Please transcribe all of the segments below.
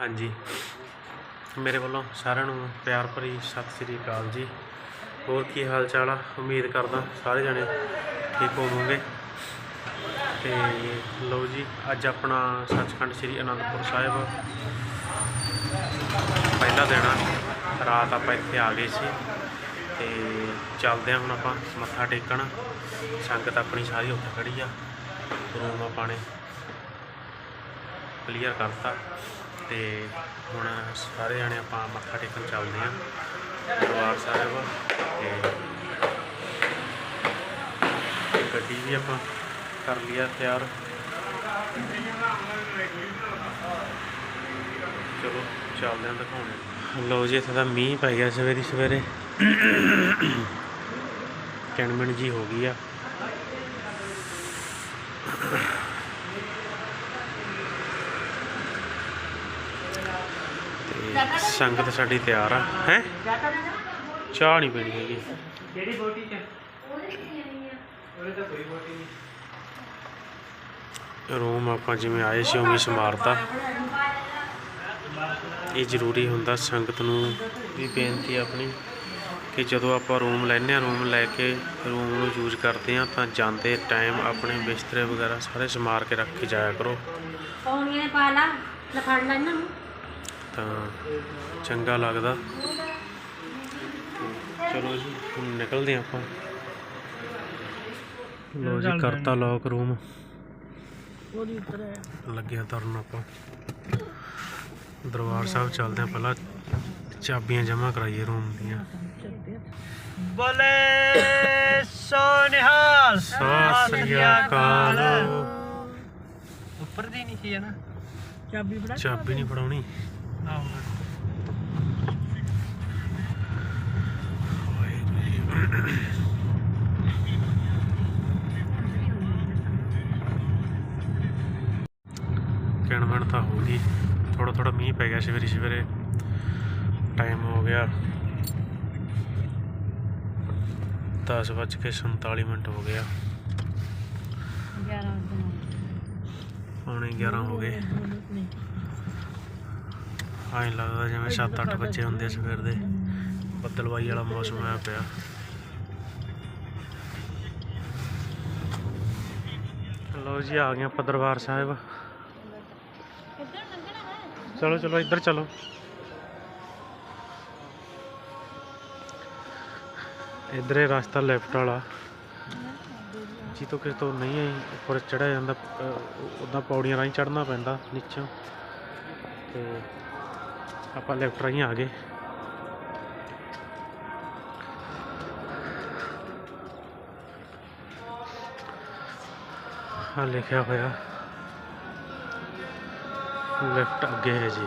ਹਾਂਜੀ। ਮੇਰੇ ਵੱਲੋਂ ਸਾਰਿਆਂ ਨੂੰ ਪਿਆਰ ਭਰੀ ਸਤਿ ਸ੍ਰੀ ਅਕਾਲ ਜੀ। ਹੋਰ ਕੀ ਹਾਲ ਚਾਲ ਆ? ਉਮੀਦ ਕਰਦਾ ਸਾਰੇ ਜਣੇ ਠੀਕ ਹੋਵੋਗੇ। ਤੇ ਲਓ ਜੀ, ਅੱਜ ਆਪਣਾ ਸੱਚਖੰਡ ਸ੍ਰੀ ਅਨੰਦਪੁਰ ਸਾਹਿਬ। ਪਹਿਲਾ ਦਿਨ ਆ, ਰਾਤ ਆਪਾਂ ਇੱਥੇ ਆ ਗਏ ਸੀ। ਤੇ ਚੱਲਦੇ ਆ ਹੁਣ ਆਪਾਂ ਮੱਥਾ ਟੇਕਣ। ਸੰਗਤ ਆਪਣੀ ਸਾਰੀ ਉੱਠ ਖੜੀ ਆ। ਰੂਮ ਆਪਾਂ ਨੇ ਕਲੀਅਰ ਕਰਤਾ। ਤੇ ਹੁਣ ਸਾਰੇ ਜਣੇ ਆਪਾਂ ਮੱਥਾ ਟੇਕਣ ਚੱਲਦੇ ਆਂ ਦਰਬਾਰ ਸਾਹਿਬ ਤੇ ਗੱਡੀ ਵੀ ਆਪਾਂ ਕਰ ਲਿਆ ਤਿਆਰ। ਚਲੋ, ਚੱਲਦੇ ਆਂ ਦਿਖਾਉਣੇ ਲਓ ਜੀ, ਇੱਥੇ ਤਾਂ ਮੀਂਹ ਪੈ ਗਿਆ ਸਵੇਰੇ ਸਵੇਰੇ। ਕਿਣਮਿਣ ਜੀ ਹੋ ਗਈ ਆ। ਸੰਗਤ ਸਾਡੀ ਤਿਆਰ ਆ। ਹੈ? ਚਾਹ ਨਹੀਂ ਪੀਣੀ ਹੈਗੀ। ਕਿਹੜੀ ਬੋਟੀ ਚ? ਉਹਦੇ ਤਾਂ ਕੋਈ ਬੋਟੀ ਨਹੀਂ। ਰੂਮ ਆਪਾਂ ਜਿਵੇਂ ਆਏ ਸੀ ਉਵੇਂ ਸਮਾਰਤਾ। ਇਹ ਜ਼ਰੂਰੀ ਹੁੰਦਾ ਸੰਗਤ ਨੂੰ ਵੀ ਬੇਨਤੀ ਆ ਆਪਣੀ ਕਿ ਜਦੋਂ ਆਪਾਂ ਰੂਮ ਲੈਂਦੇ ਆ ਰੂਮ ਲੈ ਕੇ ਰੂਮ ਨੂੰ ਯੂਜ਼ ਕਰਦੇ ਆ ਤਾਂ ਜਾਂਦੇ ਟਾਈਮ ਆਪਣੇ ਬਿਸਤਰੇ ਵਗੈਰਾ ਸਾਰੇ ਸਮਾਰ ਕੇ ਰੱਖ ਕੇ ਜਾਇਆ ਕਰੋ। ਪੌਣੀਆਂ ਨੇ ਪਾ ਲਾ ਲੈ ਫੜ ਲੈ ਇਹਨਾਂ ਨੂੰ ਤਾਂ ਚੰਗਾ ਲੱਗਦਾ। ਚਲੋ ਜੀ ਹੁਣ ਨਿਕਲਦੇ ਆਪਾਂ। ਲੋ ਜੀ ਕਰਤਾ ਲੋਕ ਰੂਮ ਉਹਦੀ ਉੱਤਰ ਹੈ। ਲੱਗਿਆ ਤੁਰਨ ਆਪਾਂ। ਦਰਬਾਰ ਸਾਹਿਬ ਚੱਲਦੇ ਹਾਂ ਪਹਿਲਾਂ। ਚਾਬੀਆਂ ਜਮ੍ਹਾਂ ਕਰਾਈਏ ਰੂਮ ਦੀਆਂ। ਬੋਲੇ ਸੋਨਿਹਾਲ। ਸਤਿ ਸ੍ਰੀ ਅਕਾਲ। ਉੱਪਰ ਦੀ ਨਹੀਂ ਸੀ ਹੈ ਨਾ। ਚਾਬੀ ਫੜਾ। ਚਾਬੀ ਨਹੀਂ ਫੜਾਉਣੀ। ਆਹੋ ਕਿਣਮਣ ਤਾਂ ਹੋ ਗਈ। ਥੋੜਾ ਥੋੜਾ ਮੀਂਹ ਪੈ ਗਿਆ ਸਵੇਰੇ ਸਵੇਰੇ। ਟਾਈਮ ਹੋ ਗਿਆ। 10 ਵੱਜ ਕੇ 47 ਮਿੰਟ ਹੋ ਗਿਆ 11 ਦਿਨ ਪੌਣੇ 11 ਹੋ ਗਏ। ਐਂ ਲੱਗਦਾ ਜਿਵੇਂ 7-8 ਬੱਚੇ ਹੁੰਦੇ ਆ ਸਵੇਰ ਦੇ। ਬੱਦਲਵਾਈ ਵਾਲਾ ਮੌਸਮ ਆਇਆ ਪਿਆ। ਲੋ ਜੀ ਆ ਗਏ ਆਪਾਂ ਦਰਬਾਰ ਸਾਹਿਬ। ਚਲੋ ਚਲੋ ਇੱਧਰ ਚਲੋ। ਇੱਧਰ ਰਸਤਾ ਲੈਫਟ ਵਾਲਾ। ਜੀ ਤੋਂ ਕਿਸੇ ਤੋਂ ਨਹੀਂ ਆਈ ਉੱਪਰ ਚੜਿਆ ਜਾਂਦਾ ਉਦਾਂ ਪੌੜੀਆਂ ਰਾਹੀਂ ਚੜਨਾ ਪੈਂਦਾ ਨੀਚੋਂ। ਤੇ ਆਪਾਂ ਲੈਫਟ ਰਾਹੀਂ ਆ ਗਏ ਆ ਲਿਖਿਆ ਹੋਇਆ। ਲੈਫਟ ਅੱਗੇ ਹੈ ਜੀ।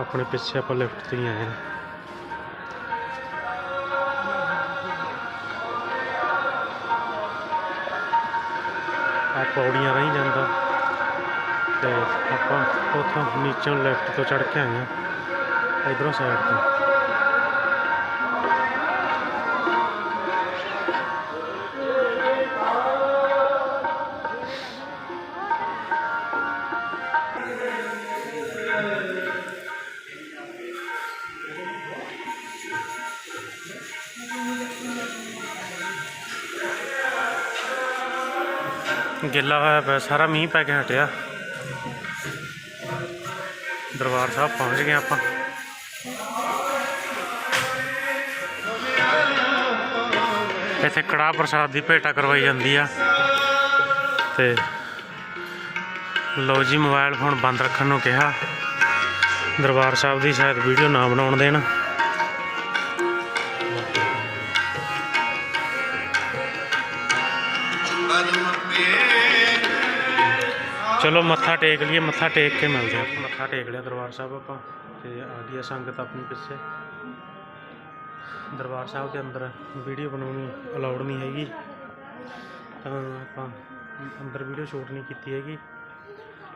ਆਪਣੇ ਪਿੱਛੇ ਆਪਾਂ ਲੈਫਟ ਤੇ ਹੀ ਆਏ ਹਾਂ। ਆ ਪੌੜੀਆਂ ਰਾਹੀਂ ਜਾਂਦਾ। ਤੇ ਆਪਾਂ ਉੱਥੋਂ ਨੀਚੋਂ ਲੈਫਟ ਤੋਂ ਚੜ ਕੇ ਆਏ ਹਾਂ ਇਧਰੋਂ ਸਾਈਡ ਤੋਂ ਗਿੱਲਾ ਹੋਇਆ ਪਿਆ ਸਾਰਾ ਮੀਂਹ ਪੈ ਕੇ ਹਟਿਆ ਦਰਬਾਰ ਸਾਹਿਬ ਪਹੁੰਚ ਗਏ ਆਪਾਂ। ਇੱਥੇ ਕੜਾਹ ਪ੍ਰਸਾਦ ਦੀ ਭੇਟਾ ਕਰਵਾਈ ਜਾਂਦੀ ਆ। ਤੇ ਲੋ ਜੀ ਮੋਬਾਈਲ ਫੋਨ ਬੰਦ ਰੱਖਣ ਨੂੰ ਕਿਹਾ। ਦਰਬਾਰ ਸਾਹਿਬ ਦੀ ਸ਼ਾਇਦ ਵੀਡੀਓ ਨਾ ਬਣਾਉਣ ਦੇਣ। ਚਲੋ ਮੱਥਾ ਟੇਕ ਲਈਏ, ਮੱਥਾ ਟੇਕ ਕੇ ਮਿਲਦੇ ਆਪਾਂ ਮੱਥਾ ਟੇਕ ਲਿਆ ਦਰਬਾਰ ਸਾਹਿਬ ਆਪਾਂ ਤੇ ਆ ਗਈ ਸੰਗਤ ਆਪਣੀ ਪਿੱਛੇ। ਦਰਬਾਰ ਸਾਹਿਬ ਦੇ ਅੰਦਰ ਵੀਡੀਓ ਬਣਾਉਣੀ ਅਲਾਉਡ ਨਹੀਂ ਹੈਗੀ। ਤਾਂ ਆਪਾਂ ਅੰਦਰ ਵੀਡੀਓ ਸ਼ੂਟ ਨਹੀਂ ਕੀਤੀ ਹੈਗੀ।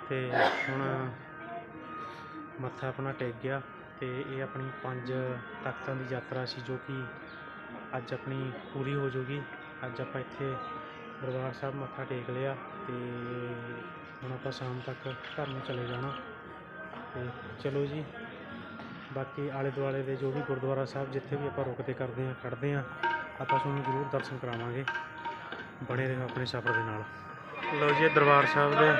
ਤੇ ਹੁਣ ਮੱਥਾ ਆਪਣਾ ਟੇਕ ਗਿਆ ਤੇ ਇਹ ਆਪਣੀ ਪੰਜ ਤਖਤਾਂ ਦੀ ਯਾਤਰਾ ਸੀ ਜੋ ਕਿ ਅੱਜ ਆਪਣੀ ਪੂਰੀ ਹੋ ਜਾਊਗੀ ਅੱਜ ਆਪਾਂ ਇੱਥੇ ਦਰਬਾਰ ਸਾਹਿਬ ਮੱਥਾ ਟੇਕ ਲਿਆ ਤੇ ਹੁਣ ਆਪਾਂ ਸ਼ਾਮ ਤੱਕ ਘਰ ਨੂੰ ਚਲੇ ਜਾਣਾ। ਤੇ ਚਲੋ ਜੀ, ਬਾਕੀ ਆਲੇ ਦੁਆਲੇ ਦੇ ਜੋ ਵੀ ਗੁਰਦੁਆਰਾ ਸਾਹਿਬ ਜਿੱਥੇ ਵੀ ਆਪਾਂ ਰੁਕਦੇ ਕਰਦੇ ਹਾਂ ਖੜਦੇ ਹਾਂ, ਆਪਾਂ ਤੁਹਾਨੂੰ ਜ਼ਰੂਰ ਦਰਸ਼ਨ ਕਰਾਵਾਂਗੇ, ਬਣੇ ਰਹੋ ਆਪਣੇ ਸਫ਼ਰ ਦੇ ਨਾਲ। ਲਓ ਜੀ ਦਰਬਾਰ ਸਾਹਿਬ ਦੇ।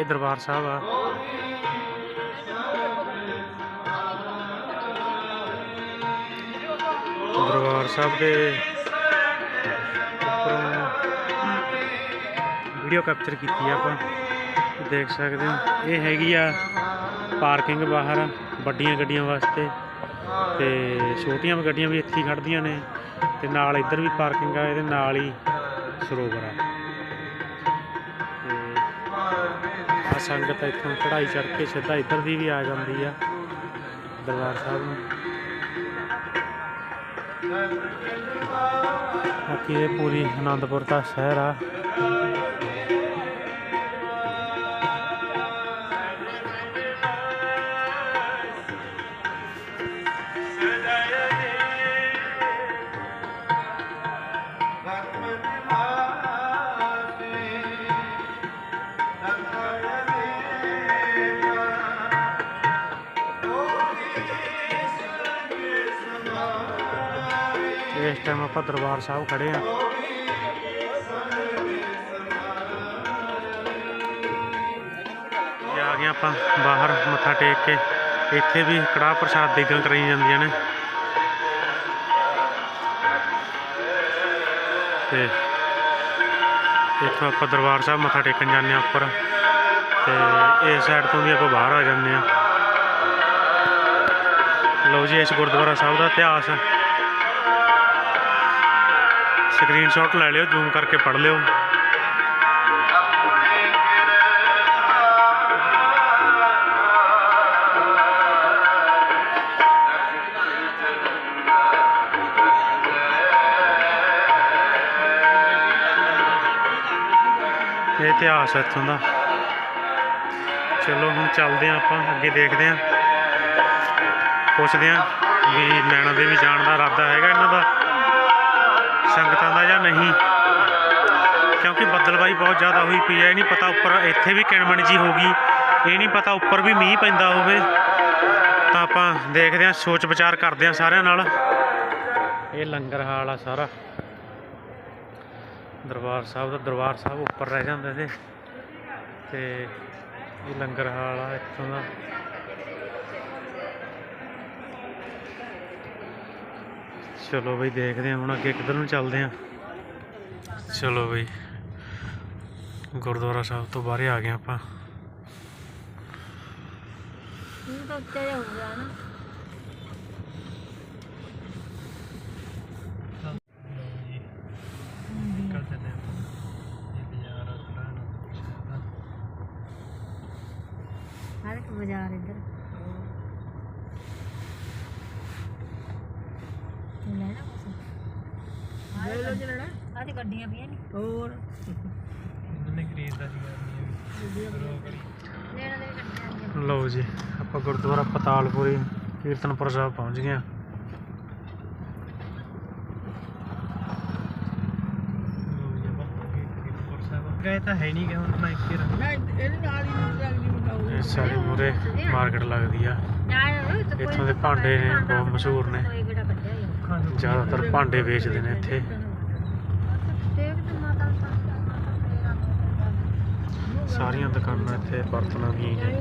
ਇਹ ਦਰਬਾਰ ਸਾਹਿਬ ਆ। ਦਰਬਾਰ ਸਾਹਿਬ ਦੇ ਵੀਡੀਓ ਕੈਪਚਰ ਕੀਤੀ ਆਪਾਂ। ਦੇਖ ਸਕਦੇ ਹੋ। ਇਹ ਹੈਗੀ ਆ ਪਾਰਕਿੰਗ ਬਾਹਰ, ਵੱਡੀਆਂ ਗੱਡੀਆਂ ਵਾਸਤੇ। ਤੇ ਛੋਟੀਆਂ ਗੱਡੀਆਂ ਵੀ ਇੱਥੇ ਹੀ ਖੜਦੀਆਂ ਨੇ। ਤੇ ਨਾਲ ਇੱਧਰ ਵੀ ਪਾਰਕਿੰਗ ਆ, ਇਹਦੇ ਨਾਲ ਹੀ ਸਰੋਵਰ ਆ। ਆ ਸੰਗਤ ਇੱਥੋਂ ਚੜਾਈ ਚੜ ਕੇ ਸਿੱਧਾ ਇੱਧਰ ਦੀ ਵੀ ਆ ਜਾਂਦੀ ਆ, ਦਰਬਾਰ ਸਾਹਿਬ ਨੂੰ। ਬਾਕੀ ਇਹ ਪੂਰੀ ਆਨੰਦਪੁਰ ਦਾ ਸ਼ਹਿਰ ਆ। ਆਪਾਂ ਦਰਬਾਰ ਸਾਹਿਬ ਖੜੇ ਆ। ਆ ਗਏ ਆਪਾਂ ਬਾਹਰ ਮੱਥਾ ਟੇਕ ਕੇ। ਇੱਥੇ ਵੀ ਕੜਾਹ ਪ੍ਰਸ਼ਾਦ ਦੇਗਾਂ ਕਰਾਈਆਂ ਜਾਂਦੀਆਂ ਨੇ। ਤੇ ਇੱਥੋਂ ਆਪਾਂ ਦਰਬਾਰ ਸਾਹਿਬ ਮੱਥਾ ਟੇਕਣ ਜਾਂਦੇ ਆ ਉੱਪਰ। ਤੇ ਇਸ ਸਾਈਡ ਤੋਂ ਵੀ ਆਪਾਂ ਬਾਹਰ ਆ ਜਾਂਦੇ ਆ। ਲਓ ਜੀ, ਇਸ ਗੁਰਦੁਆਰਾ ਸਾਹਿਬ ਦਾ ਇਤਿਹਾਸ। ਸਕਰੀਨਸ਼ਾਟ ਲੈ ਲਿਓ, ਜ਼ੂਮ ਕਰਕੇ ਪੜ੍ਹ ਲਿਓ। ਇਹ ਇਤਿਹਾਸ ਹੈ ਇੱਥੋਂ ਦਾ। ਚਲੋ, ਹੁਣ ਚੱਲਦੇ ਹਾਂ ਆਪਾਂ, ਅੱਗੇ ਦੇਖਦੇ ਹਾਂ। ਪੁੱਛਦੇ ਹਾਂ ਵੀ ਨੈਣਾ ਦੇਵੀ ਜਾਣ ਦਾ ਇਰਾਦਾ ਹੈਗਾ ਇਹਨਾਂ ਦਾ। ਸੰਗਤਾਂ ਦਾ ਜਾਂ ਨਹੀਂ? ਕਿਉਂਕਿ ਬੱਦਲਬਾਈ ਬਹੁਤ ਜ਼ਿਆਦਾ ਹੋਈ ਪਈ ਹੈ ਇਹ ਨਹੀਂ ਪਤਾ ਉੱਪਰ, ਇੱਥੇ ਵੀ ਕਿਣਮਣ ਜੀ ਹੋ ਗਈ। ਇਹ ਨਹੀਂ ਪਤਾ ਉੱਪਰ ਵੀ ਮੀਂਹ ਪੈਂਦਾ ਹੋਵੇ। ਤਾਂ ਆਪਾਂ ਦੇਖਦੇ ਹਾਂ, ਸੋਚ ਵਿਚਾਰ ਕਰਦੇ ਹਾਂ ਸਾਰਿਆਂ ਨਾਲ। ਇਹ ਲੰਗਰ ਹਾਲ ਆ ਸਾਰਾ। ਦਰਬਾਰ ਸਾਹਿਬ ਦਾ ਦਰਬਾਰ ਸਾਹਿਬ ਉੱਪਰ ਰਹਿ ਜਾਂਦੇ ਨੇ। ਤੇ ਇਹ ਲੰਗਰ ਹਾਲ ਆ ਇੱਥੋਂ ਦਾ। ਚਲੋ ਬਈ ਦੇਖਦੇ ਹਾਂ ਹੁਣ ਅੱਗੇ ਕਿੱਧਰ ਨੂੰ ਚੱਲਦੇ ਹਾਂ। ਚਲੋ ਬਈ, ਗੁਰਦੁਆਰਾ ਸਾਹਿਬ ਤੋਂ ਬਾਹਰ ਆ ਗਏ ਆਪਾਂ। ਇਹ ਤਾਂ ਉੱਤੇ ਹੋ ਗਿਆ ਨਾ ਹਰ ਇੱਕ ਬਾਜ਼ਾਰ ਇੱਧਰ ਤੂੰ ਲੈਣਾ ਕੁਛ ਲੈ ਲੋ ਜਿਹੜਾ ਆ ਤੇ ਗੱਡੀਆਂ ਪਈਆਂ ਨੇ। ਹੋਰ? ਇਹਨੇ ਖਰੀਦਦਾ ਲੈਣਾ ਆਉਂਦੀਆਂ ਲਓ ਜੀ ਆਪਾਂ ਗੁਰਦੁਆਰਾ ਪਤਾਲਪੁਰੀ ਕੀਰਤਨਪੁਰ ਸਾਹਿਬ ਪਹੁੰਚ ਗਏ ਹਾਂ। ਗਏ ਤਾਂ ਹੈ ਨਹੀਂ ਕਿ ਹੁਣ ਮੈਂ ਇੱਥੇ ਰਹਿ ਨਹੀਂ ਇਹਦੇ ਨਾਲ ਹੀ ਲੱਗਦੀ ਮਕਾਉ ਇਹ ਸਾਰੀ ਮੂਰੇ ਮਾਰਕੀਟ ਲੱਗਦੀ ਆ। ਇੱਥੋਂ ਦੇ ਭਾਂਡੇ ਨੇ ਬਹੁਤ ਮਸ਼ਹੂਰ ਨੇ। ਜ਼ਿਆਦਾਤਰ ਭਾਂਡੇ ਵੇਚਦੇ ਨੇ ਇੱਥੇ। ਸਾਰੀਆਂ ਦੁਕਾਨਾਂ ਇੱਥੇ ਬਰਤਨਾਂ ਦੀਆਂ ਹੀ। ਨੇ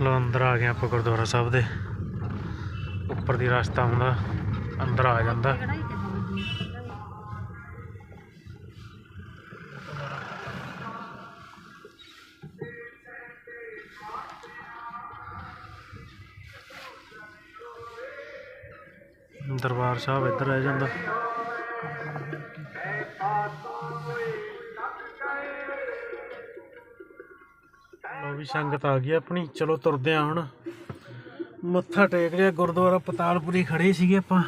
ਲੋ ਅੰਦਰ ਆ ਗਏ ਆਪਾਂ ਗੁਰਦੁਆਰਾ ਸਾਹਿਬ ਦੇ। ਉੱਪਰ ਦੀ ਰਸਤਾ ਆਉਂਦਾ ਅੰਦਰ ਆ ਜਾਂਦਾ। ਦਰਬਾਰ ਸਾਹਿਬ ਇੱਧਰ ਰਹਿ ਜਾਂਦਾ। ਲੋ ਵੀ ਸੰਗਤ ਆ ਗਈ ਆਪਣੀ। ਚਲੋ ਤੁਰਦੇ ਆ ਹੁਣ। ਮੱਥਾ ਟੇਕ ਲਿਆ ਗੁਰਦੁਆਰਾ ਪਤਾਲਪੁਰੀ ਖੜੇ ਸੀਗੇ ਆਪਾਂ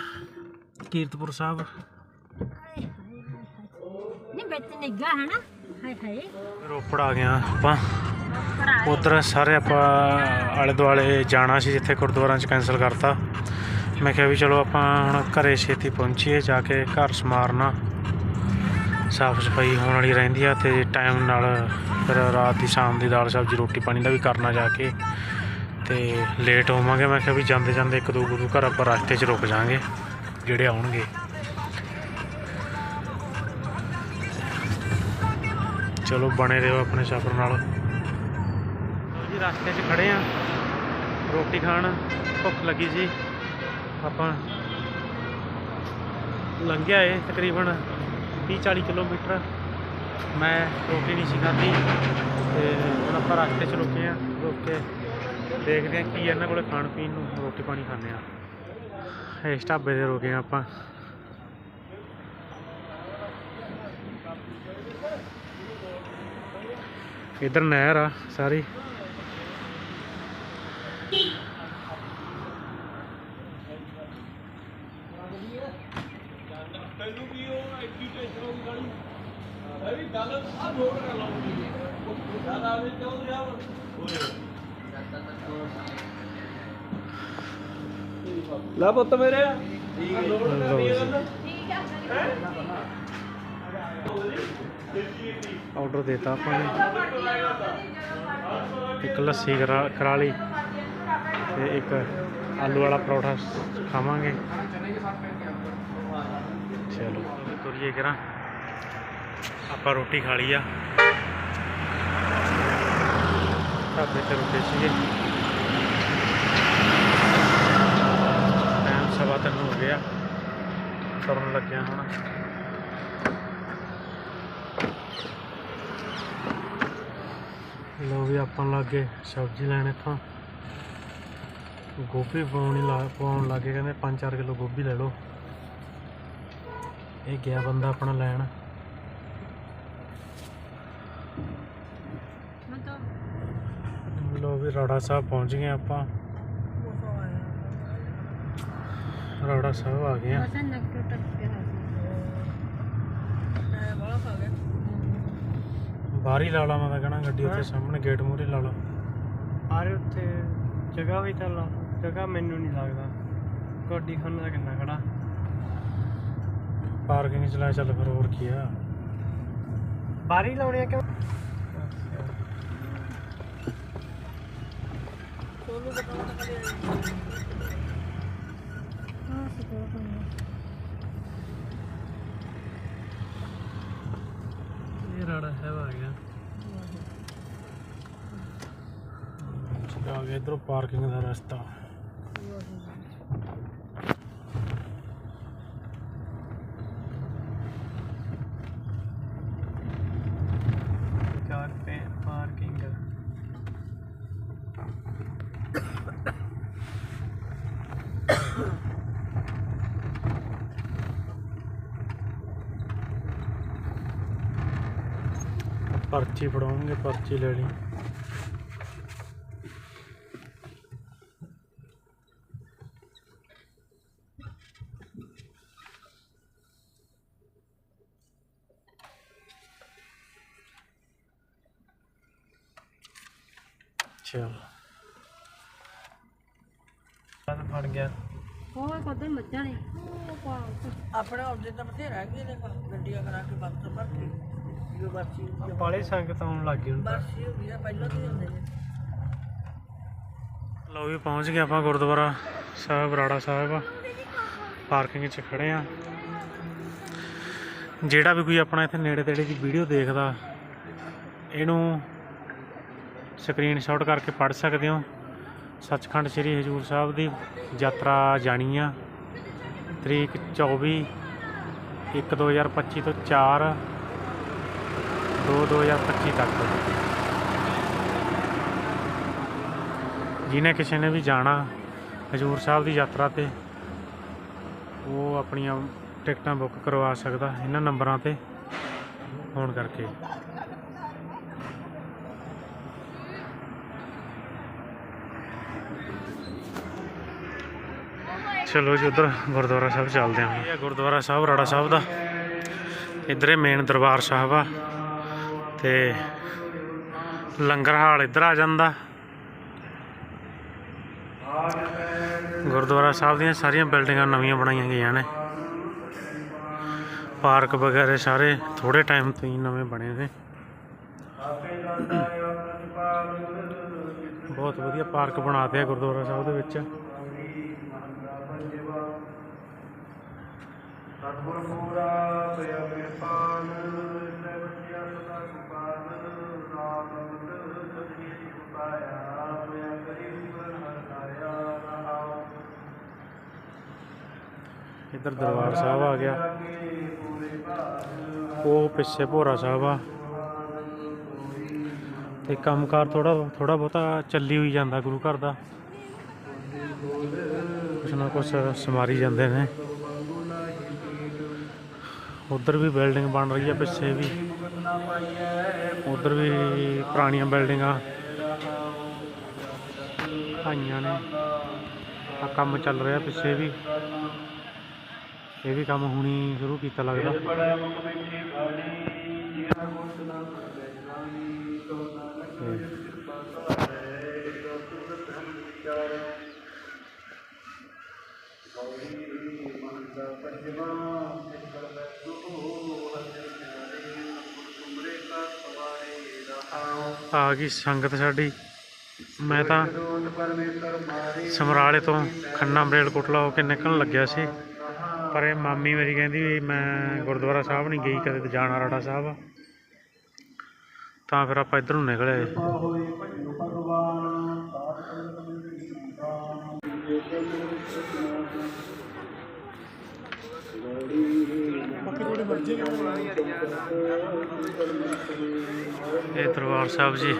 ਕੀਰਤਪੁਰ ਸਾਹਿਬ। ਨਹੀਂ ਵਿੱਚ ਨਿੱਗਾ ਹੈ ਨਾ। ਹਾਏ ਹਾਏ। ਰੋਪੜ ਆ ਗਿਆ ਆਪਾਂ। ਉਧਰ ਸਾਰੇ ਆਪਾਂ ਆਲੇ ਦੁਆਲੇ ਜਾਣਾ ਸੀ ਜਿੱਥੇ ਗੁਰਦੁਆਰਾਂ ਚ ਕੈਨਸਲ ਕਰਤਾ। ਮੈਂ ਕਿਹਾ ਵੀ ਚਲੋ ਆਪਾਂ ਹੁਣ ਘਰੇ ਛੇਤੀ ਪਹੁੰਚੀਏ ਜਾ ਕੇ ਘਰ ਸਮਾਰਨਾ। ਸਾਫ਼ ਸਫ਼ਾਈ ਹੋਣ ਵਾਲੀ ਰਹਿੰਦੀ ਆ ਤੇ ਟਾਈਮ ਨਾਲ ਫਿਰ ਰਾਤ ਦੀ ਸ਼ਾਮ ਦੀ ਦਾਲ ਸਬਜ਼ੀ ਰੋਟੀ ਪਾਣੀ ਦਾ ਵੀ ਕਰਨਾ ਜਾ ਕੇ। ਤੇ ਲੇਟ ਹੋਵਾਂਗੇ। ਮੈਂ ਕਿਹਾ ਵੀ ਜਾਂਦੇ ਜਾਂਦੇ ਇੱਕ ਦੋ ਗੁਰੂ ਘਰ ਆਪਾਂ ਰਸਤੇ 'ਚ ਰੁਕ ਜਾਾਂਗੇ, ਜਿਹੜੇ ਆਉਣਗੇ। ਚਲੋ ਬਣੇ ਰਹੋ ਆਪਣੇ ਸਫ਼ਰ ਨਾਲ। ਜੀ, ਰਸਤੇ 'ਚ ਖੜੇ ਆ। ਰੋਟੀ ਖਾਣ, ਭੁੱਖ ਲੱਗੀ ਸੀ। ਆਪਾਂ ਲੰਘਿਆ ਏ ਤਕਰੀਬਨ 30 40 ਕਿਲੋਮੀਟਰ। ਮੈਂ ਰੋਟੀ ਨਹੀਂ ਸੀ ਖਾਧੀ ਤੇ ਹੁਣ ਆਪਾਂ ਰਸਤੇ 'ਚ ਰੁਕੇ ਆ, ਰੁਕ ਕੇ ਦੇਖਦੇ ਆ ਕੀ ਇਹਨਾਂ ਕੋਲੇ ਖਾਣ ਪੀਣ ਨੂੰ ਰੋਟੀ ਪਾਣੀ ਖਾਂਦੇ ਆ ਇਸ ਢਾਬੇ ਦੇ ਰੁਕੇ ਆ ਆਪਾਂ। ਇਧਰ ਨਹਿਰ ਆ ਸਾਰੀ। ਲੈ ਪੁੱਤ ਮੇਰੇ? ਆਰਡਰ ਦੇਤਾ ਆਪਾਂ ਨੇ। ਇੱਕ ਲੱਸੀ ਕਰਾ ਕਰਾ ਲਈ ਤੇ ਇੱਕ ਆਲੂ ਵਾਲਾ ਪਰੌਠਾ ਖਾਵਾਂਗੇ। ਚਲੋ, ਤੁਰੀਏ ਕਰਾਂ। ਆਪਾਂ ਰੋਟੀ ਖਾ ਲਈ ਆ। ਢਾਬੇ ਤੇ ਰੁਕੇ ਸੀਗੇ ਟਾਈਮ ਸਵਾ ਤਿੰਨ ਹੋ ਗਿਆ ਤੁਰਨ ਲੱਗਿਆ ਹੁਣ। ਲੋ ਵੀ ਆਪਾਂ ਲੱਗੇ ਸਬਜ਼ੀ ਲੈਣ ਇੱਥੋਂ। ਗੋਭੀ ਪਾਉਣੀ ਲਾ ਪਾਉਣ ਲੱਗੇ ਕਹਿੰਦੇ 5-4 ਕਿਲੋ ਗੋਭੀ ਲੈ ਲਓ। ਇਹ ਗਿਆ ਬੰਦਾ ਆਪਣਾ ਲੈਣ। ਲੋ ਵੀ ਰਾੜਾ ਸਾਹਿਬ ਪਹੁੰਚ ਗਏ ਆਪਾਂ। ਰਾੜਾ ਸਾਹਿਬ ਆ ਗਏ ਆ। ਬਾਹਰ ਹੀ ਲਾ ਲਾ ਮੈਂ ਤਾਂ ਕਹਣਾ ਗੱਡੀ ਉੱਥੇ ਸਾਹਮਣੇ ਗੇਟ ਮੂਹਰੇ ਲਾ ਲਾ। ਆਰੇ ਉੱਥੇ ਜਗ੍ਹਾ ਵੀ ਤਾਂ ਲਾ ਜਗ੍ਹਾ ਮੈਨੂੰ ਨਹੀਂ ਲੱਗਦਾ। ਗੱਡੀ ਖਾਨਾ ਦਾ ਕਿੰਨਾ ਖੜਾ। ਪਾਰਕਿੰਗ ਚ ਲੈ ਚੱਲ ਫਿਰ ਹੋਰ ਕੀ ਆ। ਬਾਰੀ ਲਾਉਣੇ ਆ ਕਿਉਂ? ਹਾਂ ਸਿਕੋ ਕੰਮ ਇਹ ਰਾੜਾ ਸਾਹਿਬ ਆ ਗਿਆ। ਆ ਗਿਆ ਇਧਰੋਂ ਪਾਰਕਿੰਗ ਦਾ ਰਸਤਾ। ਕਾਰ ਪੇ ਪਾਰਕਿੰਗ ਪਰਚੀ ਫੜਾਉਂਗੇ ਪਰਚੀ ਲੈ ਲਈ ਚਲ ਬਸ ਫੜ ਗਿਆ ਉਹ ਕੋਦੇ ਮੱਝਾਂ ਨੇ ਉਹ ਪਾਲ ਆਉਂਦੇ ਤਾਂ ਬਥੇਰਾ ਹੈਗੇ ਨੇ ਗੱਡੀਆਂ ਕਰਾ ਕੇ ਬੱਸ ਭਰ ਕੇ ਜੋ ਬਰਸੀ ਬਾਲੇ ਸੰਗਤ ਆਉਣ ਲੱਗ ਗਈ ਹੁਣ ਤਾਂ। ਬਰਸੀ ਹੋ ਗਈ ਆ ਪਹਿਲਾਂ ਤੋਂ ਹੀ ਹੁੰਦੇ ਨੇ ਲਓ ਵੀ ਪਹੁੰਚ ਗਏ ਆਪਾਂ ਗੁਰਦੁਆਰਾ ਸਾਹਿਬ ਰਾੜਾ ਸਾਹਿਬ। ਪਾਰਕਿੰਗ 'ਚ ਖੜੇ ਆ। ਜਿਹੜਾ ਵੀ ਕੋਈ ਆਪਣਾ ਇੱਥੇ ਨੇੜੇ ਤੇੜੇ ਦੀ ਵੀਡੀਓ ਦੇਖਦਾ ਇਹਨੂੰ ਸਕਰੀਨਸ਼ਾਟ ਕਰਕੇ ਪੜ੍ਹ ਸਕਦੇ ਹੋ। ਸੱਚਖੰਡ ਸ੍ਰੀ ਹਜੂਰ ਸਾਹਿਬ ਦੀ ਯਾਤਰਾ ਜਾਣੀ ਆ। ਤਰੀਕ 24 1 2025 ਤੋਂ 4 2 2025 ਤੱਕ। ਜਿਹਨੇ ਕਿਸੇ ਨੇ ਵੀ ਜਾਣਾ ਹਜੂਰ ਸਾਹਿਬ ਦੀ ਯਾਤਰਾ ਤੇ, ਉਹ ਆਪਣੀਆਂ ਟਿਕਟਾਂ ਬੁੱਕ ਕਰਵਾ ਸਕਦਾ ਇਹਨਾਂ ਨੰਬਰਾਂ ਤੇ, ਫੋਨ ਕਰਕੇ। ਚਲੋ ਜੀ, ਉਧਰ ਗੁਰਦੁਆਰਾ ਸਾਹਿਬ ਚੱਲਦੇ ਹਾਂ। ਇਹ ਗੁਰਦੁਆਰਾ ਸਾਹਿਬ, ਰਾੜਾ ਸਾਹਿਬ ਦਾ। ਇੱਧਰ ਮੇਨ ਦਰਬਾਰ ਸਾਹਿਬ ਆ। ਤੇ ਲੰਗਰ ਹਾਲ ਇੱਧਰ ਆ ਜਾਂਦਾ। ਗੁਰਦੁਆਰਾ ਸਾਹਿਬ ਦੀਆਂ ਸਾਰੀਆਂ ਬਿਲਡਿੰਗਾਂ ਨਵੀਆਂ ਬਣਾਈਆਂ ਗਈਆਂ ਨੇ। ਪਾਰਕ ਵਗੈਰਾ ਸਾਰੇ ਥੋੜੇ ਟਾਈਮ ਤੋਂ ਹੀ ਨਵੇਂ ਬਣੇ ਨੇ। ਬਹੁਤ ਵਧੀਆ ਪਾਰਕ ਬਣਾ ਦਿਆ ਗੁਰਦੁਆਰਾ ਸਾਹਿਬ ਦੇ ਵਿੱਚ। ਇੱਧਰ ਦਰਬਾਰ ਸਾਹਿਬ ਆ ਗਿਆ ਉਹ ਪਿੱਛੇ ਭੋਰਾ ਸਾਹਿਬ ਆ ਤੇ ਕੰਮਕਾਰ ਥੋੜਾ ਥੋੜਾ ਬਹੁਤਾ ਚੱਲੀ ਹੋਈ ਜਾਂਦਾ ਗੁਰੂ ਘਰ ਦਾ ਕੁਛ ਨਾ ਕੁਛ ਸਮਾਰੀ ਜਾਂਦੇ ਨੇ ਉਧਰ ਵੀ ਬਿਲਡਿੰਗ ਬਣ ਰਹੀ ਹੈ ਪਿੱਛੇ ਵੀ। ਉਧਰ ਵੀ ਪੁਰਾਣੀਆਂ ਬਿਲਡਿੰਗਾਂ ਆਈਆਂ ਨੇ। ਆ ਕੰਮ ਚੱਲ ਰਿਹਾ ਪਿੱਛੇ ਵੀ। ਇਹ ਵੀ ਕੰਮ ਹੁਣੀ ਸ਼ੁਰੂ ਕੀਤਾ ਲੱਗਦਾ। ਆ ਗਈ ਸੰਗਤ ਸਾਡੀ। ਮੈਂ ਤਾਂ ਸਮਰਾਲੇ ਤੋਂ ਖੰਨਾ ਮਰੇਲਕੋਟਲਾ ਹੋ ਕੇ ਨਿਕਲਣ ਲੱਗਿਆ ਸੀ। ਪਰ ਇਹ ਮਾਮੀ ਮੇਰੀ ਕਹਿੰਦੀ ਵੀ ਮੈਂ ਗੁਰਦੁਆਰਾ ਸਾਹਿਬ ਨਹੀਂ ਗਈ, ਕਦੇ ਤੇ ਜਾਣਾ ਰਾੜਾ ਸਾਹਿਬ ਤਾਂ ਫਿਰ ਆਪਾਂ ਇੱਧਰ ਨੂੰ ਨਿਕਲੇ। ਇਹ ਦਰਬਾਰ ਸਾਹਿਬ ਜੀ।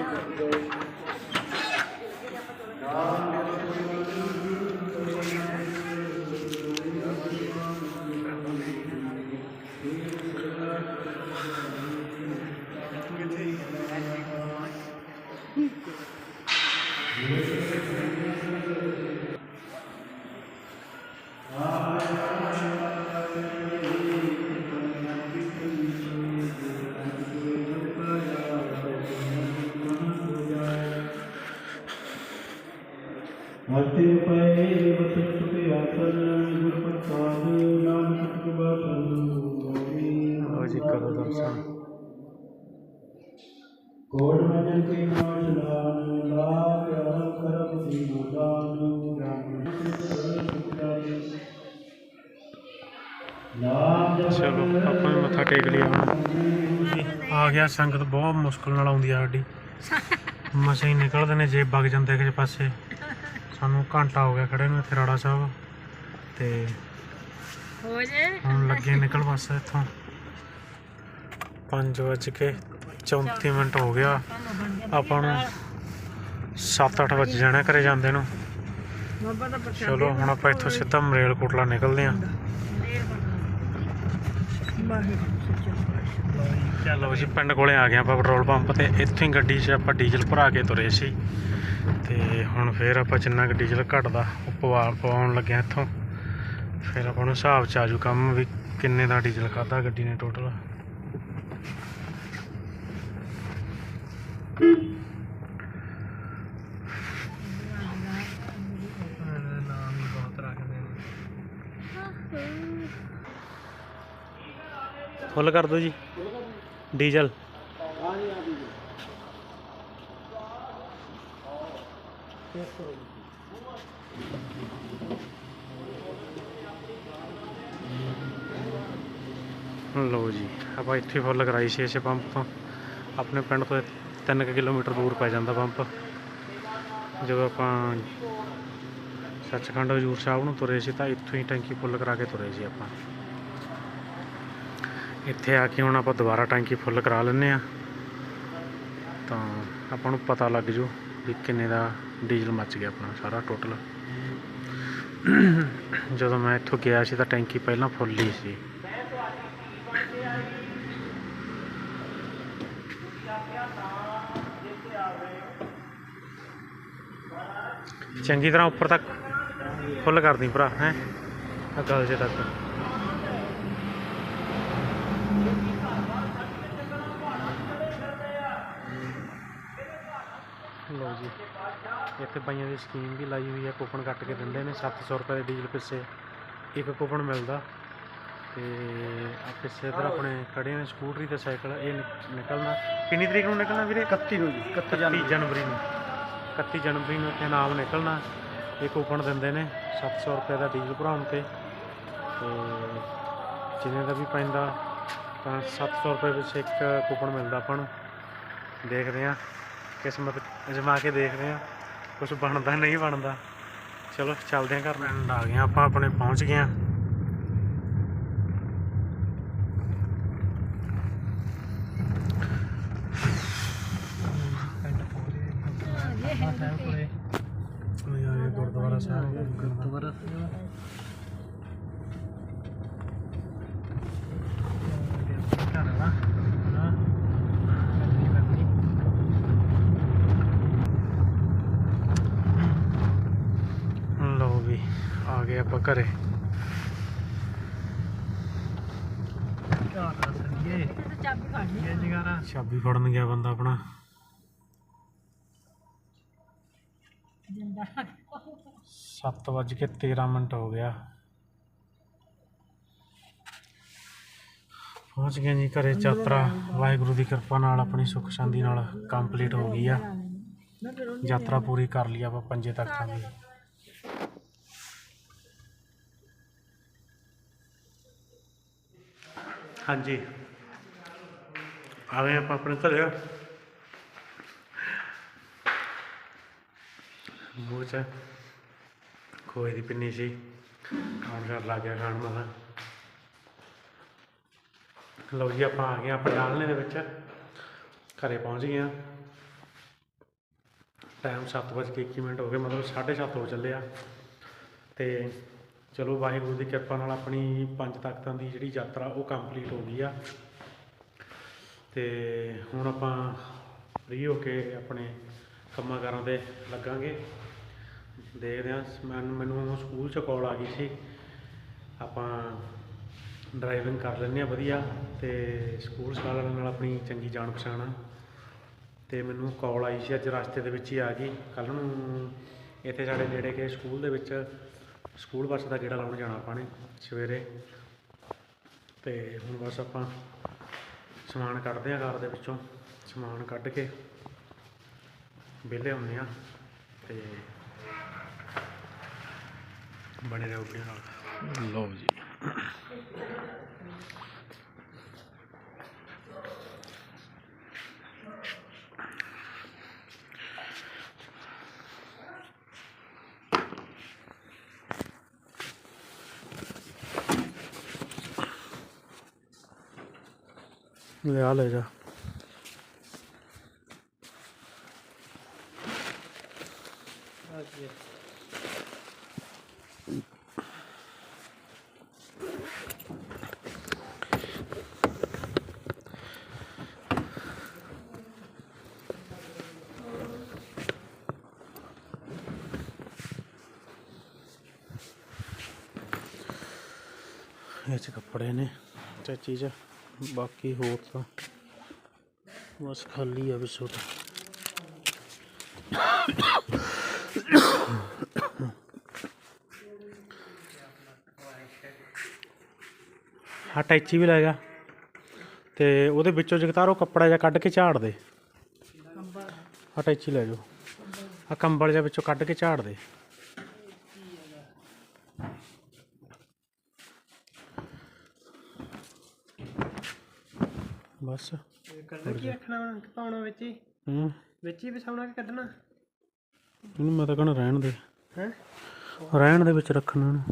ਹਸਤੇ ਪਏ ਬਸਤ ਪਿਆਸਨ ਗੁਰ ਪ੍ਰਸਾਦ ਨਾਮ ਸਤਿ ਬਾਸਨ ਲਓ ਜੀ ਕਰੋ ਦਰਸ਼ਨ। ਕੋਟ ਮਜਨ ਕੇ ਨਾਮ ਦਾਨ ਲਾ ਪਿਆਰ ਕਰਮ ਦੀ ਨਾਮ ਰਾਮ ਨਾਮ ਜਪ ਚਲੋ ਆਪਾਂ ਵੀ ਮੱਥਾ ਟੇਕ ਲਿਆ ਆ ਗਿਆ ਸੰਗਤ ਬਹੁਤ ਮੁਸ਼ਕਲ ਨਾਲ ਆਉਂਦੀ ਆ ਸਾਡੀ। ਮਸਾਂ ਨਿਕਲਦੇ ਨੇ ਜੇ ਵਗ ਜਾਂਦੇ ਕਿਸੇ ਪਾਸੇ। ਸਾਨੂੰ ਘੰਟਾ ਹੋ ਗਿਆ ਖੜੇ ਨੂੰ ਇੱਥੇ ਰਾੜਾ ਸਾਹਿਬ। ਤੇ ਹੋ ਜੇ। ਹੁਣ ਲੱਗੇ ਨਿਕਲ ਬਸ ਇੱਥੋਂ। 5 ਵੱਜ ਕੇ 34 ਮਿੰਟ ਹੋ ਗਿਆ। ਆਪਾਂ ਨੂੰ 7-8 ਵਜੇ ਜਾਣਾ ਘਰੇ ਜਾਂਦੇ ਨੂੰ। ਚਲੋ ਹੁਣ ਆਪਾਂ ਇੱਥੋਂ ਸਿੱਧਾ ਮਰੇਲ ਕੋਟਲਾ ਨਿਕਲਦੇ ਆਂ ਚਲੋ ਜੀ ਪਿੰਡ ਕੋਲੇ ਆ ਗਏ ਆਪਾਂ ਪੈਟਰੋਲ ਪੰਪ ਤੇ। ਇੱਥੇ ਹੀ ਗੱਡੀ 'ਚ ਆਪਾਂ ਡੀਜ਼ਲ ਭਰਾ ਕੇ ਤੁਰੇ ਸੀ। ਤੇ ਹੁਣ ਫੇਰ ਆਪਾਂ ਜਿੰਨਾ ਕੁ ਡੀਜ਼ਲ ਘਟਦਾ, ਉਹ ਪਵਾ ਪਵਾਉਣ ਲੱਗਿਆ ਇੱਥੋਂ। ਫਿਰ ਆਪਾਂ ਨੂੰ ਹਿਸਾਬ ਚ ਆਜੂ ਕੰਮ ਵੀ ਕਿੰਨੇ ਦਾ ਡੀਜ਼ਲ ਖਾਦਾ ਗੱਡੀ ਨੇ ਟੋਟਲ ਫੁੱਲ ਕਰ ਦਿਓ ਜੀ। ਡੀਜ਼ਲ। ਲਓ ਜੀ ਆਪਾਂ ਇੱਥੇ ਫੁੱਲ ਕਰਾਈ ਸੀ ਇਸੇ ਪੰਪ ਤੋਂ। ਆਪਣੇ ਪਿੰਡ ਤੋਂ 3 ਕਿਲੋਮੀਟਰ ਦੂਰ ਪੈ ਜਾਂਦਾ ਪੰਪ ਜਦੋਂ ਆਪਾਂ ਸੱਚਖੰਡ ਹਜੂਰ ਸਾਹਿਬ ਨੂੰ ਤੁਰੇ ਸੀ ਤਾਂ ਇੱਥੋਂ ਹੀ ਟੈਂਕੀ ਫੁੱਲ ਕਰਾ ਕੇ ਤੁਰੇ ਸੀ ਆਪਾਂ। ਇੱਥੇ ਆ ਕੇ ਹੁਣ ਆਪਾਂ ਦੁਬਾਰਾ ਟੈਂਕੀ ਫੁੱਲ ਕਰਾ ਲੈਂਦੇ ਆ ਤਾਂ ਆਪਾਂ ਨੂੰ ਪਤਾ ਲੱਗ ਜੂ ਵੀ ਕਿੰਨੇ ਦਾ ਡੀਜ਼ਲ ਮੱਚ ਗਿਆ ਆਪਣਾ ਸਾਰਾ ਟੋਟਲ ਜਦੋਂ ਮੈਂ ਇੱਥੋਂ ਗਿਆ ਸੀ ਤਾਂ ਟੈਂਕੀ ਪਹਿਲਾਂ ਫੁੱਲ ਹੀ ਸੀ। ਚੰਗੀ ਤਰ੍ਹਾਂ ਉੱਪਰ ਤੱਕ ਫੁੱਲ ਕਰਦੀ ਭਰਾ, ਹੈ? ਆ ਗੱਲ ਤੱਕ। ਲਓ ਜੀ। ਇੱਥੇ ਬਾਈਆਂ ਦੀ ਸਕੀਮ ਵੀ ਲਾਈ ਹੋਈ ਹੈ ਕੂਪਨ ਕੱਟ ਕੇ ਦਿੰਦੇ ਨੇ। 700 ਰੁਪਏ ਦੇ ਡੀਜ਼ਲ ਪਿੱਛੇ ਇੱਕ ਕੂਪਨ ਮਿਲਦਾ। ਤੇ ਆ ਪਿੱਛੇ ਇੱਧਰ ਆਪਣੇ ਖੜੇ ਨੇ ਸਕੂਟਰੀ ਤੇ ਸਾਈਕਲ ਇਹ ਨਿਕ- ਨਿਕਲਣਾ ਕਿੰਨੀ ਤਰੀਕ ਨੂੰ ਨਿਕਲਣਾ ਵੀਰੇ? 31 ਨੂੰ ਜੀ 31 ਜਨਵਰੀ ਨੂੰ। 31 ਜਨਵਰੀ ਨੂੰ ਇੱਥੇ ਨਾਮ ਨਿਕਲਣਾ। ਇਹ ਕੂਪਨ ਦਿੰਦੇ ਨੇ 700 ਰੁਪਏ ਦਾ ਡੀਜ਼ਲ ਭਰਾਉਣ ਤੇ। ਤੇ ਜਿੰਨੇ ਦਾ ਵੀ ਪੈਂਦਾ ਤਾਂ 700 ਰੁਪਏ ਵਿੱਚ ਇੱਕ ਕੂਪਨ ਮਿਲਦਾ ਆਪਾਂ ਨੂੰ। ਦੇਖਦੇ ਹਾਂ। ਕਿਸਮਤ ਅਜਮਾ ਕੇ ਦੇਖਦੇ ਹਾਂ। ਕੁਝ ਬਣਦਾ ਨਹੀਂ ਬਣਦਾ। ਚਲੋ ਚੱਲਦੇ ਹਾਂ ਘਰ ਨੂੰ। ਆ ਗਏ ਆਪਾਂ ਆਪਣੇ ਪਹੁੰਚ ਗਏ ਪਿੰਡ ਸਾਹਿਬ ਆ ਗੁਰਦੁਆਰਾ ਸਾਹਿਬ। ਗੁਰਦੁਆਰਾ ਘਰ ਵਾ ਹਾਂ ਕਰਨੀ ਕਰਨੀ ਲਓ ਵੀ ਆ ਗਏ ਆਪਾਂ ਘਰੇ। ਚਾਬੀ ਫੜਨੀ ਇਹ ਜਗਾਰਾ। ਚਾਬੀ ਫੜਨ ਗਿਆ ਬੰਦਾ ਆਪਣਾ। ਜਿੰਦਾ। 7:13 ਮਿੰਟ ਹੋ ਗਿਆ। ਪਹੁੰਚ ਗਏ ਜੀ ਘਰੇ ਯਾਤਰਾ। ਵਾਹਿਗੁਰੂ ਦੀ ਕਿਰਪਾ ਨਾਲ ਆਪਣੀ ਸੁੱਖ ਸ਼ਾਂਤੀ ਨਾਲ ਕੰਪਲੀਟ ਹੋ ਗਈ ਆ। ਯਾਤਰਾ ਪੂਰੀ ਕਰ ਲਈ ਆਪਾਂ ਪੰਜੇ ਤੱਕਾਂ ਦੀ। ਹਾਂਜੀ। ਆ ਗਏ ਆਪਾਂ ਆਪਣੇ ਘਰੇ। ਮੂੰਹ 'ਚ ਖੋਏ ਦੀ ਪਿੰਨੀ ਸੀ। ਖਾਣ ਕਰ ਲੱਗ ਗਿਆ ਖਾਣ ਦਾ ਲਓ ਜੀ, ਆਪਾਂ ਆ ਗਏ ਆਪਾਂ ਆਲਣੇ ਦੇ ਵਿੱਚ। ਘਰੇ ਪਹੁੰਚ ਗਏ ਆ ਟਾਈਮ 7:21 ਮਿੰਟ ਹੋ ਗਏ, ਮਤਲਬ 7:30 ਹੋ ਚੱਲੇ ਆ। ਤੇ ਚਲੋ ਵਾਹਿਗੁਰੂ ਦੀ ਕਿਰਪਾ ਨਾਲ ਆਪਣੀ ਪੰਜ ਤਖਤਾਂ ਦੀ ਜਿਹੜੀ ਯਾਤਰਾ ਉਹ ਕੰਪਲੀਟ ਹੋ ਗਈ ਆ। ਤੇ ਹੁਣ ਆਪਾਂ ਫ੍ਰੀ ਹੋ ਕੇ ਆਪਣੇ ਕੰਮਾਂ ਕਾਰਾਂ ਤੇ ਲੱਗਾਂਗੇ। ਦੇਖਦੇ ਹਾਂ ਮੈਨੂੰ ਮੈਨੂੰ ਸਕੂਲ ਚ ਕਾਲ ਆ ਗਈ ਸੀ। ਆਪਾਂ ਡਰਾਈਵਿੰਗ ਕਰ ਲੈਂਦੇ ਆ ਵਧੀਆ ਤੇ ਸਕੂਲ ਸਕਾਲਰਾਂ ਨਾਲ ਆਪਣੀ ਚੰਗੀ ਜਾਣ ਪਛਾਣ ਆ। ਤੇ ਮੈਨੂੰ ਕਾਲ ਆਈ ਸੀ, ਅੱਜ ਰਸਤੇ ਦੇ ਵਿੱਚ ਹੀ ਆ ਗਈ। ਕੱਲ ਨੂੰ ਇੱਥੇ ਸਾਡੇ ਨੇੜੇ ਕੇ ਸਕੂਲ ਦੇ ਵਿੱਚ ਸਕੂਲ ਬੱਸ ਦਾ ਗੇੜਾ ਲਾਉਣ ਜਾਣਾ ਆਪਾਂ ਨੇ ਸਵੇਰੇ। ਤੇ ਹੁਣ ਬਸ ਆਪਾਂ ਸਮਾਨ ਕੱਢਦੇ ਆ ਘਰ ਦੇ ਵਿੱਚੋਂ। ਸਮਾਨ ਕੱਢ ਕੇ ਵਿਹਲੇ ਹੁੰਦੇ ਆ ਤੇ ਬਣੇ ਰਹੋ ਵੀਡੀਓ ਨਾਲ। ਲਓ ਜੀ। ਲੈ ਲੈ ਜਾ ਇਹ ਚ ਕੱਪੜੇ ਨੇ ਚਾਚੀ ਚ ਬਾਕੀ ਹੋਰ ਤਾਂ ਬਸ ਖਾਲੀ ਆ ਬਿਸੁੱਟ ਹਾਂ ਟੈਚੀ ਵੀ ਲੈ ਜਾ ਤੇ ਉਹਦੇ ਵਿੱਚੋਂ ਜਗਤਾਰੋ ਕੱਪੜਾ ਜਿਹਾ ਕੱਢ ਕੇ ਝਾੜ ਦੇ। ਆ ਲੈ ਜਾਓ। ਆ ਕੰਬਲ ਜਿਹਾ ਵਿੱਚੋਂ ਕੱਢ ਕੇ ਝਾੜ ਦੇ। ਬਸ। ਇਹ ਕਰਨਾ ਕੀ ਰੱਖਣਾ? ਕਿ ਪਾਉਣਾ ਵਿੱਚ ਹੀ? ਹੂੰ। ਵਿੱਚ ਹੀ ਵਿਛਾਉਣਾ ਕਿ ਕੱਢਣਾ? ਇਹਨੂੰ ਮੈਂ ਤਾਂ ਕਹਣਾ ਰਹਿਣ ਦੇ। ਹੈ? ਰਹਿਣ ਦੇ ਵਿੱਚ ਰੱਖਣਾ ਇਹਨੂੰ।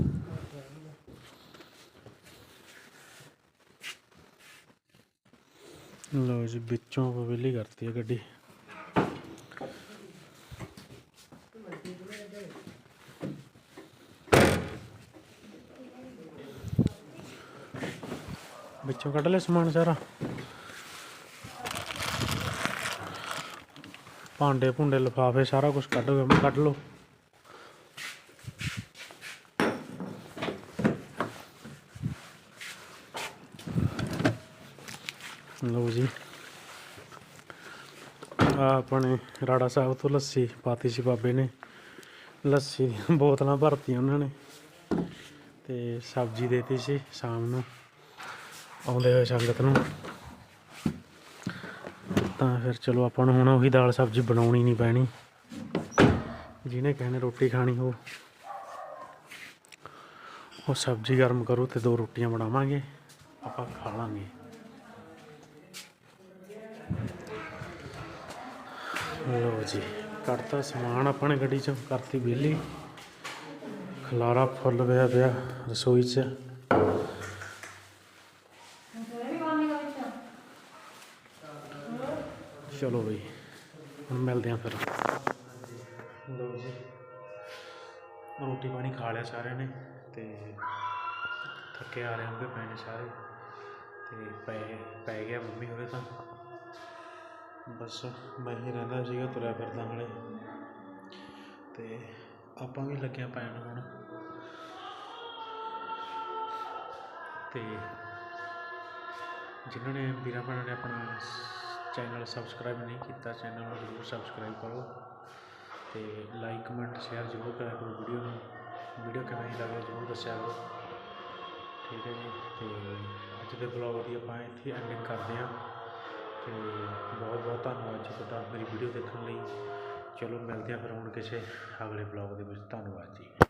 ਲਓ ਜੀ ਵਿੱਚੋਂ ਆਪਾਂ ਵਿਹਲੀ ਕਰਤੀ ਹੈ ਗੱਡੀ। ਵਿੱਚੋਂ ਕੱਢ ਲੈ ਸਮਾਨ ਸਾਰਾ? ਭਾਂਡੇ ਭੁੰਡੇ ਲਫਾਫੇ ਸਾਰਾ ਕੁਝ ਕੱਢ ਗਏ ਮੈਂ ਕੱਢ ਲਓ। ਲਓ ਜੀ। ਆ ਆਪਣੇ ਰਾੜਾ ਸਾਹਿਬ ਤੋਂ ਲੱਸੀ ਪਾਤੀ ਸੀ ਬਾਬੇ ਨੇ। ਲੱਸੀ ਦੀਆਂ ਬੋਤਲਾਂ ਭਰਤੀਆਂ ਉਹਨਾਂ ਨੇ ਤੇ ਸਬਜ਼ੀ ਦੇਤੀ ਸੀ ਸ਼ਾਮ ਨੂੰ ਆਉਂਦੇ ਹੋਏ ਸੰਗਤ ਨੂੰ। ਤਾਂ ਫਿਰ ਚਲੋ ਆਪਾਂ ਨੂੰ ਹੁਣ ਉਹੀ ਦਾਲ ਸਬਜ਼ੀ ਬਣਾਉਣੀ ਨਹੀਂ ਪੈਣੀ। ਜਿਹਨੇ ਕਹਿੰਦੇ ਰੋਟੀ ਖਾਣੀ ਹੋ ਉਹ ਸਬਜ਼ੀ ਗਰਮ ਕਰੋ ਤੇ ਦੋ ਰੋਟੀਆਂ ਬਣਾਵਾਂਗੇ, ਆਪਾਂ ਖਾ ਲਾਂਗੇ। ਲਓ ਜੀ ਕਰਤਾ ਸਮਾਨ ਆਪਾਂ ਨੇ ਗੱਡੀ ਚੋਂ, ਕਰਤੀ ਵਿਹਲੀ ਖਲਾਰਾ ਫੁੱਲ ਪਿਆ ਪਿਆ ਰਸੋਈ 'ਚ। ਚਲੋ ਬਈ, ਹੁਣ ਮਿਲਦੇ ਆਂ ਫਿਰ। ਲਓ ਜੀ, ਰੋਟੀ ਪਾਣੀ ਖਾ ਲਿਆ ਸਾਰਿਆਂ ਨੇ ਤੇ ਥੱਕੇ ਆ ਰਹੇ ਹੋਗੇ ਪੈਣੇ ਸਾਰੇ ਤੇ ਪੈ ਪੈ ਗਿਆ ਮੰਮੀ ਹੋਵੇ ਤਾਂ। ਬਸ ਮੈਂ ਹੀ ਰਹਿੰਦਾ ਸੀਗਾ ਤੁਰਿਆ ਫਿਰਦਾ ਹਲੇ ਤੇ ਆਪਾਂ ਵੀ ਲੱਗਿਆ ਪੈਣ ਹੁਣ। ਤੇ ਜਿਨ੍ਹਾਂ ਨੇ ਵੀਰਾਂ ਭੈਣਾਂ ਨੇ ਆਪਣਾ ਚੈਨਲ ਸਬਸਕ੍ਰਾਈਬ ਨਹੀਂ ਕੀਤਾ, ਚੈਨਲ ਨੂੰ ਜ਼ਰੂਰ ਸਬਸਕ੍ਰਾਈਬ ਕਰੋ ਤੇ ਲਾਈਕ ਕਮੈਂਟ ਸ਼ੇਅਰ ਜ਼ਰੂਰ ਕਰਿਆ ਕਰੋ ਵੀਡੀਓ ਨੂੰ। ਵੀਡੀਓ ਕਿਵੇਂ ਲੱਗਿਆ ਜ਼ਰੂਰ ਦੱਸਿਆ ਕਰੋ। ਠੀਕ ਹੈ ਜੀ, ਤੇ ਅੱਜ ਦੇ ਵਲੌਗ ਦੀ ਆਪਾਂ ਇੱਥੇ ਐਂਡਿੰਗ ਕਰਦੇ ਹਾਂ। ਤੇ ਬਹੁਤ ਬਹੁਤ ਧੰਨਵਾਦ ਜੀ ਤੁਹਾਡਾ ਮੇਰੀ ਵੀਡੀਓ ਦੇਖਣ ਲਈ। ਚਲੋ ਮਿਲਦੇ ਹਾਂ ਫਿਰ ਹੁਣ ਕਿਸੇ ਅਗਲੇ ਵਲੌਗ ਦੇ ਵਿੱਚ। ਧੰਨਵਾਦ ਜੀ।